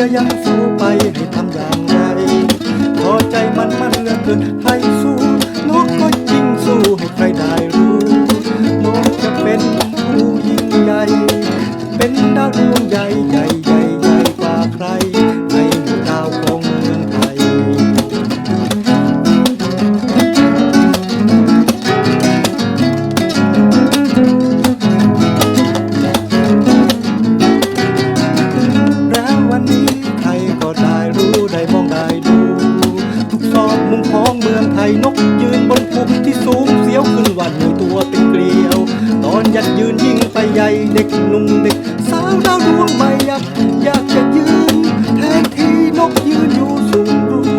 สู้ไปให้ทำอย่างไรพอใจมันมันเหลือเกิน นกยืนบนภูที่สูงเสียวขึ้นวันหนึ่งตัวเป็นเกลียว ตอนยัดยืนยิ่งไปใหญ่เด็กหนุ่มเด็ก สาวดาวดวงไม่อยากอยากจะยืนแทนที่นกยืนอยู่สูงรู้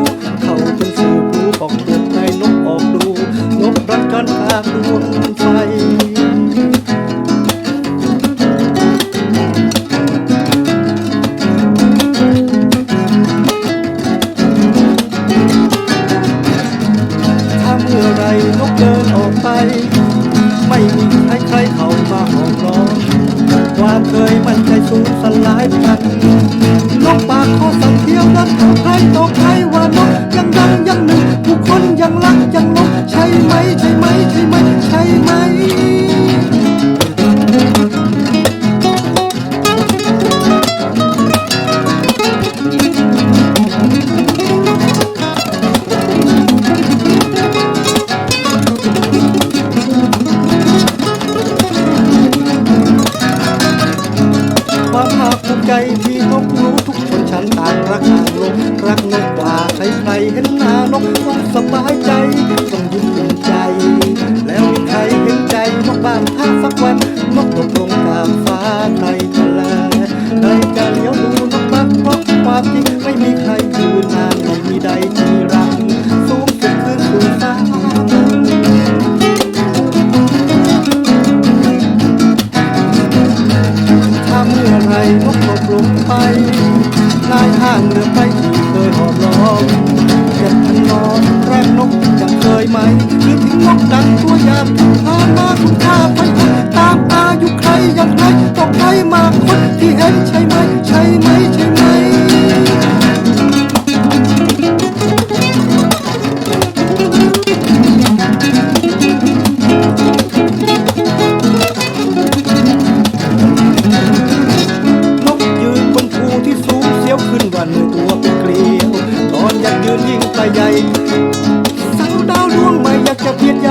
เขาเป็นสื่อผู้บอกเตือนให้นกออกดู นกรักกันภาคดวง ลุกเดินออกไป ไม่มีใครใครเข้ามาหอมล้อมความเคยมันใจสูญสลายพันนกปากคอสั่งเที่ยวนั้นใครต่อใครว่านกยังดังยังหนึ่งผู้คนยังรักยังลงใช่ไหมใช่ไหมใช่ไหมใช่ไหม ภาคภูมิใจที่นกรู้ทุกชนชั้นต่างรักต่างลงรักนกกว่าใครใครๆเห็นหน้านกต้องสบายใจ เรือไปที่เคยหอมล้อมเจ็บทันนอนแรกนกยังเคยไหมหรือถึงนกดังตัวยามผ่านมาคุณค่าไปคนตามอายุใครยังไรต้องใครมาคนที่เห็นใช่ไหม ใช่ไหมใช่ไหม วขึ้นวันตัวเป็นเกลียวตอนอยากยืนยิ่งไปใหญ่สาวดาวดวงใหม่อยากจะเพียรยา